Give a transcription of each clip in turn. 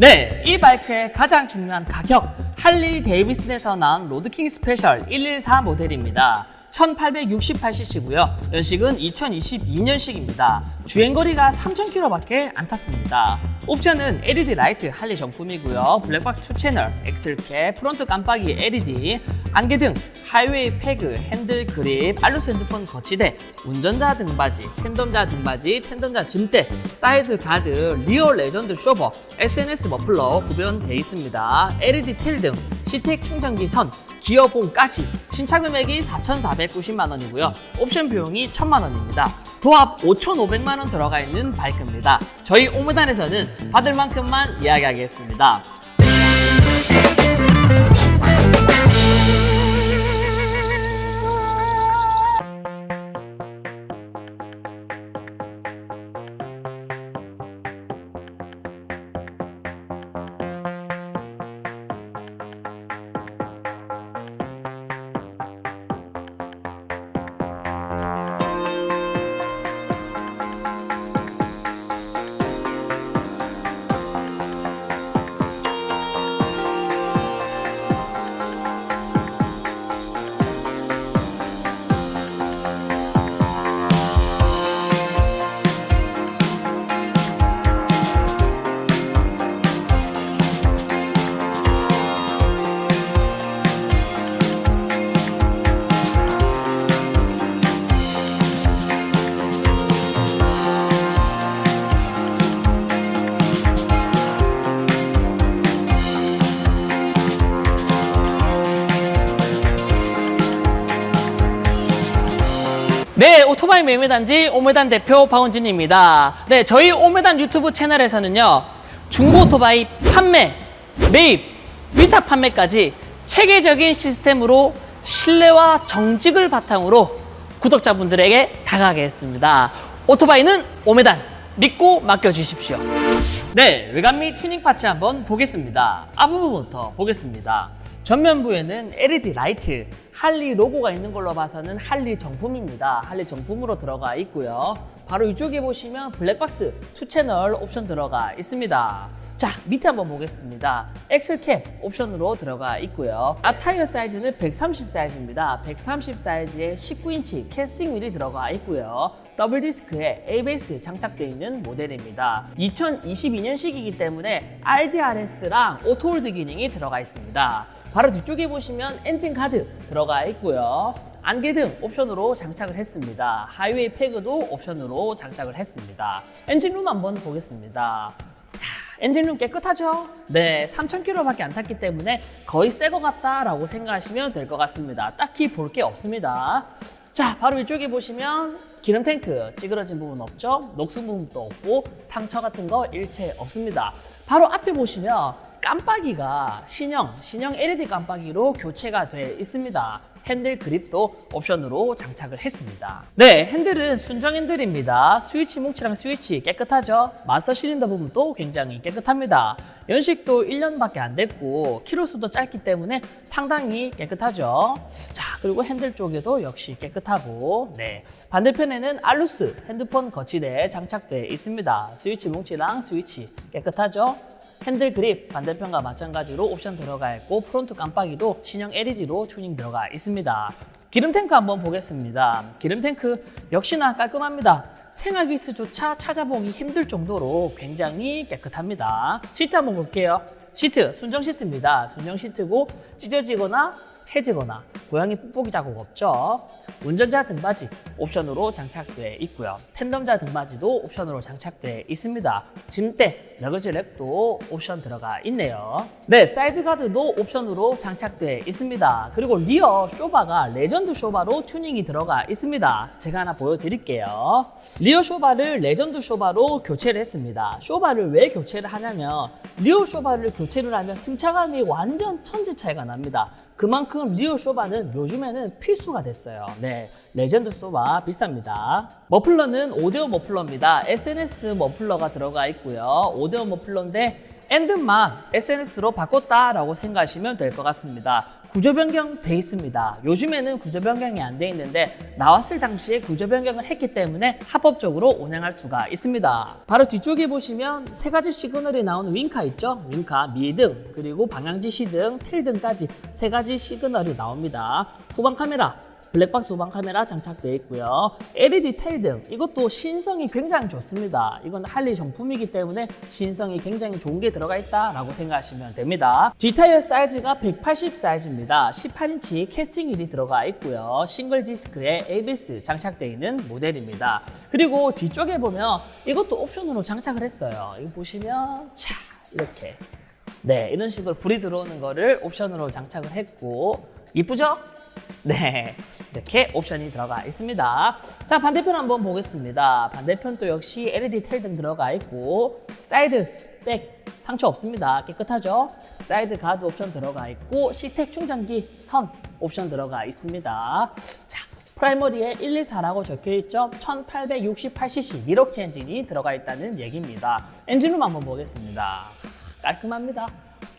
네, 이 바이크의 가장 중요한 가격 할리 데이비슨에서 나온 로드킹 스페셜 114 모델입니다. 1868cc고요. 연식은 2022년식입니다. 주행거리가 3,000km밖에 안 탔습니다. 옵션은 LED 라이트 할리 정품이고요. 블랙박스 2채널, 엑셀캡, 프론트 깜빡이 LED, 안개등, 하이웨이 패그, 핸들 그립, 알루스 핸드폰 거치대, 운전자 등받이, 텐덤자 등받이, 텐덤자 짐대, 사이드 가드, 리어 레전드 쇼버, SNS 머플러 구변돼 있습니다. LED 텔 등, 시텍 충전기 선, 기어봉까지 신차 금액이 4,490만 원이고요. 옵션 비용이 1,000만 원입니다. 도합 5,500만 원 들어가 있는 바이크입니다. 저희 오무단에서는 받을 만큼만 이야기하겠습니다. 네, 오토바이 매매단지 오메단 대표 박원진입니다. 네, 저희 오메단 유튜브 채널에서는요, 중고 오토바이 판매, 매입, 위탁 판매까지 체계적인 시스템으로 신뢰와 정직을 바탕으로 구독자분들에게 다가가게 했습니다. 오토바이는 오메단, 믿고 맡겨주십시오. 네, 외관 및 튜닝 파츠 한번 보겠습니다. 앞부분부터 보겠습니다. 전면부에는 LED 라이트, 할리 로고가 있는 걸로 봐서는 할리 정품입니다. 할리 정품으로 들어가 있고요. 바로 이쪽에 보시면 블랙박스 2채널 옵션 들어가 있습니다. 자, 밑에 한번 보겠습니다. 엑셀캡 옵션으로 들어가 있고요. 앞타이어 사이즈는 130 사이즈입니다. 130 사이즈에 19인치 캐스팅 휠이 들어가 있고요. 더블 디스크에 ABS 장착되어 있는 모델입니다. 2022년식이기 때문에 RDRS랑 오토홀드 기능이 들어가 있습니다. 바로 뒤쪽에 보시면 엔진 카드 들어가 있고요. 안개 등 옵션으로 장착을 했습니다. 하이웨이 패그도 옵션으로 장착을 했습니다. 엔진룸 한번 보겠습니다. 엔진룸 깨끗하죠? 네, 3,000km밖에 안 탔기 때문에 거의 새것 같다라고 생각하시면 될 것 같습니다. 딱히 볼 게 없습니다. 자, 바로 이쪽에 보시면 기름 탱크 찌그러진 부분 없죠? 녹슨 부분도 없고 상처 같은 거 일체 없습니다. 바로 앞에 보시면 깜빡이가 신형, 신형 LED 깜빡이로 교체가 돼 있습니다. 핸들 그립도 옵션으로 장착을 했습니다. 네, 핸들은 순정 핸들입니다. 스위치 뭉치랑 스위치 깨끗하죠? 마스터 실린더 부분도 굉장히 깨끗합니다. 연식도 1년밖에 안 됐고 키로수도 짧기 때문에 상당히 깨끗하죠. 자, 그리고 핸들 쪽에도 역시 깨끗하고 네. 반대편에는 알루스 핸드폰 거치대 장착되어 있습니다. 스위치 뭉치랑 스위치 깨끗하죠? 핸들 그립 반대편과 마찬가지로 옵션 들어가 있고 프론트 깜빡이도 신형 LED로 튜닝 들어가 있습니다. 기름 탱크 한번 보겠습니다. 기름 탱크 역시나 깔끔합니다. 생활기스조차 찾아보기 힘들 정도로 굉장히 깨끗합니다. 시트 한번 볼게요. 시트 순정 시트입니다. 순정 시트고 찢어지거나 해지거나 고양이 뽁뽁이 자국 없죠. 운전자 등받이 옵션으로 장착되어 있고요. 텐덤자 등받이도 옵션으로 장착되어 있습니다. 짐대, 러거지 랩도 옵션 들어가 있네요. 네, 사이드 가드도 옵션으로 장착되어 있습니다. 그리고 리어 쇼바가 레전드 쇼바로 튜닝이 들어가 있습니다. 제가 하나 보여드릴게요. 리어 쇼바를 레전드 쇼바로 교체를 했습니다. 쇼바를 왜 교체를 하냐면 리어 쇼바를 교체를 하면 승차감이 완전 천지 차이가 납니다. 그만큼 리어 쇼바는 요즘에는 필수가 됐어요. 네. 레전드 쇼바 비쌉니다. 머플러는 오데오 머플러입니다. SNS 머플러가 들어가 있고요. 오데오 머플러인데 엔드만 SNS로 바꿨다라고 생각하시면 될 것 같습니다. 구조 변경 돼 있습니다. 요즘에는 구조 변경이 안 돼 있는데 나왔을 당시에 구조 변경을 했기 때문에 합법적으로 운행할 수가 있습니다. 바로 뒤쪽에 보시면 세 가지 시그널이 나오는 윙카 있죠? 윙카, 미등, 그리고 방향 지시 등, 텔 등까지 세 가지 시그널이 나옵니다. 후방 카메라, 블랙박스 후방 카메라 장착되어 있고요. LED 텔등 이것도 신성이 굉장히 좋습니다. 이건 할리 정품이기 때문에 신성이 굉장히 좋은 게 들어가 있다라고 생각하시면 됩니다. 뒷타이어 사이즈가 180 사이즈입니다. 18인치 캐스팅 휠이 들어가 있고요. 싱글 디스크에 ABS 장착되어 있는 모델입니다. 그리고 뒤쪽에 보면 이것도 옵션으로 장착을 했어요. 이거 보시면 차 이렇게 네 이런 식으로 불이 들어오는 거를 옵션으로 장착을 했고 이쁘죠? 네, 이렇게 옵션이 들어가 있습니다. 자, 반대편 한번 보겠습니다. 반대편도 역시 LED 텔등 들어가 있고, 사이드, 백, 상처 없습니다. 깨끗하죠? 사이드 가드 옵션 들어가 있고, 시텍 충전기 선 옵션 들어가 있습니다. 자, 프라이머리에 124라고 적혀 있죠? 1868cc 미러키 엔진이 들어가 있다는 얘기입니다. 엔진룸 한번 보겠습니다. 깔끔합니다.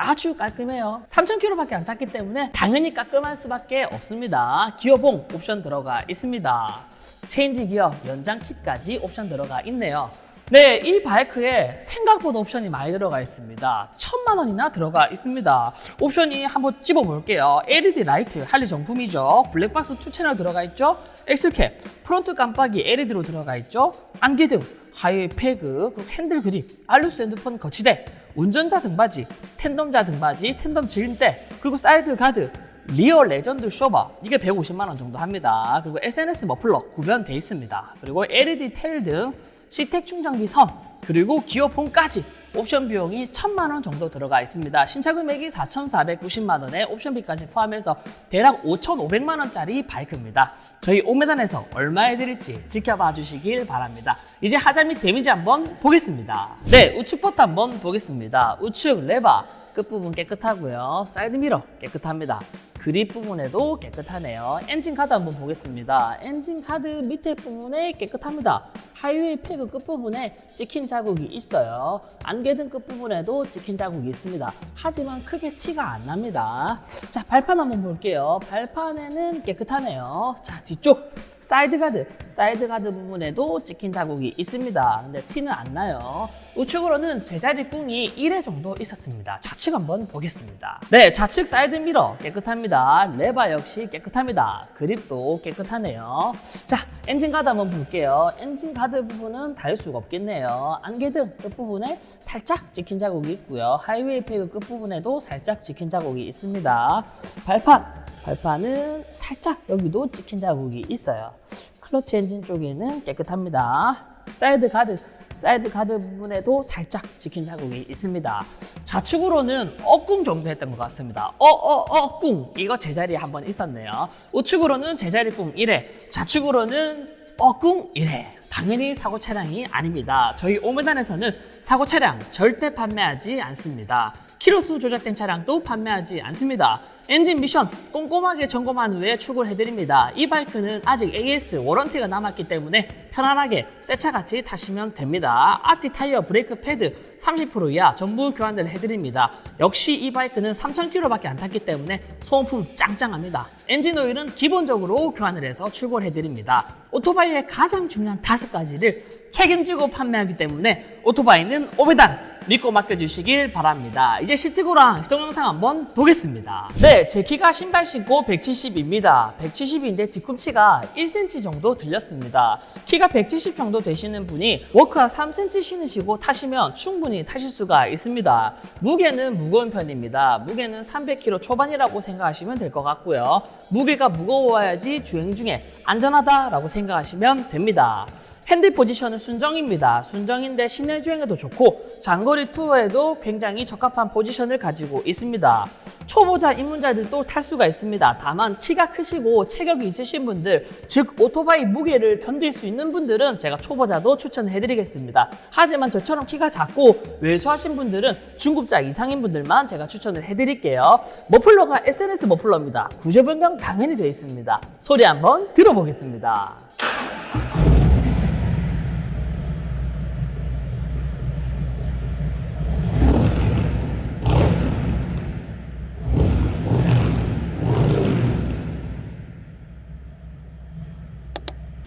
아주 깔끔해요. 3,000km밖에 안 탔기 때문에 당연히 깔끔할 수밖에 없습니다. 기어봉 옵션 들어가 있습니다. 체인지 기어 연장 kit까지 옵션 들어가 있네요. 네, 이 바이크에 생각보다 옵션이 많이 들어가 있습니다. 천만 원이나 들어가 있습니다. 옵션이 한번 집어 볼게요. LED 라이트, 할리 정품이죠. 블랙박스 2 채널 들어가 있죠. 엑셀캡, 프론트 깜빡이 LED로 들어가 있죠. 안개등, 하이웨이 패그, 그리고 핸들 그립, 알루스 핸드폰 거치대, 운전자 등받이, 텐덤자 등받이, 텐덤 지름대, 그리고 사이드 가드, 리어 레전드 쇼바 이게 150만 원 정도 합니다. 그리고 SNS 머플러 구변돼 있습니다. 그리고 LED 텔 등 시텍 충전기 선 그리고 기어폰까지 옵션 비용이 1천만 원 정도 들어가 있습니다. 신차 금액이 4,490만 원에 옵션비까지 포함해서 대략 5,500만 원짜리 바이크입니다. 저희 오메단에서 얼마 해드릴지 지켜봐 주시길 바랍니다. 이제 하자 및 데미지 한번 보겠습니다. 네, 우측 포트 한번 보겠습니다. 우측 레바 끝부분 깨끗하고요. 사이드 미러 깨끗합니다. 그립 부분에도 깨끗하네요. 엔진 카드 한번 보겠습니다. 엔진 카드 밑에 부분에 깨끗합니다. 하이웨이 패그 끝부분에 찍힌 자국이 있어요. 안개등 끝부분에도 찍힌 자국이 있습니다. 하지만 크게 티가 안 납니다. 자, 발판 한번 볼게요. 발판에는 깨끗하네요. 자, 뒤쪽 사이드 가드, 사이드 가드 부분에도 찍힌 자국이 있습니다. 근데 티는 안 나요. 우측으로는 제자리 꿍이 1회 정도 있었습니다. 좌측 한번 보겠습니다. 네, 좌측 사이드 미러 깨끗합니다. 레바 역시 깨끗합니다. 그립도 깨끗하네요. 자, 엔진 가드 한번 볼게요. 엔진 가드 부분은 닿을 수가 없겠네요. 안개등 끝부분에 살짝 찍힌 자국이 있고요. 하이웨이 패그 끝부분에도 살짝 찍힌 자국이 있습니다. 발판, 발판은 살짝 여기도 찍힌 자국이 있어요. 클러치 엔진 쪽에는 깨끗합니다. 사이드 가드, 사이드 가드 부분에도 살짝 찍힌 자국이 있습니다. 좌측으로는 어꿍 정도 했던 것 같습니다. 어, 어, 어, 꿍. 이거 제자리에 한 번 있었네요. 우측으로는 제자리 꿍 1회, 좌측으로는 어꿍 1회. 당연히 사고 차량이 아닙니다. 저희 오메단에서는 사고 차량 절대 판매하지 않습니다. 키로수 조작된 차량도 판매하지 않습니다. 엔진 미션 꼼꼼하게 점검한 후에 출고를 해드립니다. 이 바이크는 아직 AS 워런티가 남았기 때문에 편안하게 새 차같이 타시면 됩니다. 앞뒤 타이어, 브레이크 패드 30% 이하 전부 교환을 해드립니다. 역시 이 바이크는 3,000km밖에 안 탔기 때문에 소모품 짱짱합니다. 엔진 오일은 기본적으로 교환을 해서 출고를 해드립니다. 오토바이의 가장 중요한 다섯 가지를 책임지고 판매하기 때문에 오토바이는 오베단 믿고 맡겨주시길 바랍니다. 이제 시트고랑 시동 영상 한번 보겠습니다. 네, 제 키가 신발 신고 170입니다. 170인데 뒤꿈치가 1cm 정도 들렸습니다. 키가 170 정도 되시는 분이 워크화 3cm 신으시고 타시면 충분히 타실 수가 있습니다. 무게는 무거운 편입니다. 무게는 300kg 초반이라고 생각하시면 될 것 같고요. 무게가 무거워야지 주행 중에 안전하다라고 생각하시면 됩니다. 핸들 포지션은 순정입니다. 순정인데 시내 주행에도 좋고 장거리 투어에도 굉장히 적합한 포지션을 가지고 있습니다. 초보자 입문자들도 탈 수가 있습니다. 다만 키가 크시고 체격이 있으신 분들, 즉 오토바이 무게를 견딜 수 있는 분들은 제가 초보자도 추천해 드리겠습니다. 하지만 저처럼 키가 작고 왜소하신 분들은 중급자 이상인 분들만 제가 추천을 해 드릴게요. 머플러가 SNS 머플러입니다. 구조 변경 당연히 되어 있습니다. 소리 한번 들어보겠습니다.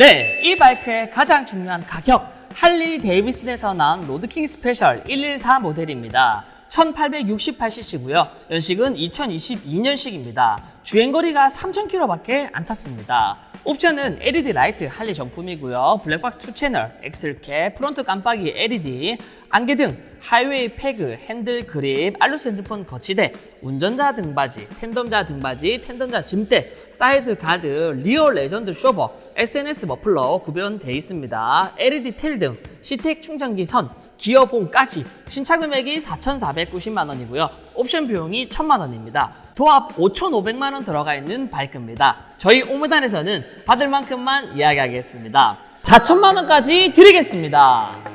네, 이 바이크의 가장 중요한 가격. 할리 데이비슨에서 나온 로드킹 스페셜 114 모델입니다. 1868cc고요. 연식은 2022년식입니다. 주행거리가 3000km밖에 안 탔습니다. 옵션은 LED 라이트 할리 정품이고요. 블랙박스 2채널, 엑셀캡, 프론트 깜빡이 LED, 안개등, 하이웨이 패그, 핸들 그립, 알루스 핸드폰 거치대, 운전자 등받이, 텐덤자 등받이, 텐덤자 짐대, 사이드 가드, 리어 레전드 쇼버, SNS 머플러 구변돼 있습니다. LED 텔 등, 시텍 충전기 선, 기어봉까지 신차 금액이 4,490만 원이고요. 옵션 비용이 1,000만 원입니다. 도합 5,500만 원 들어가 있는 바이크입니다. 저희 오므단에서는 받을 만큼만 이야기하겠습니다. 4천만 원까지 드리겠습니다.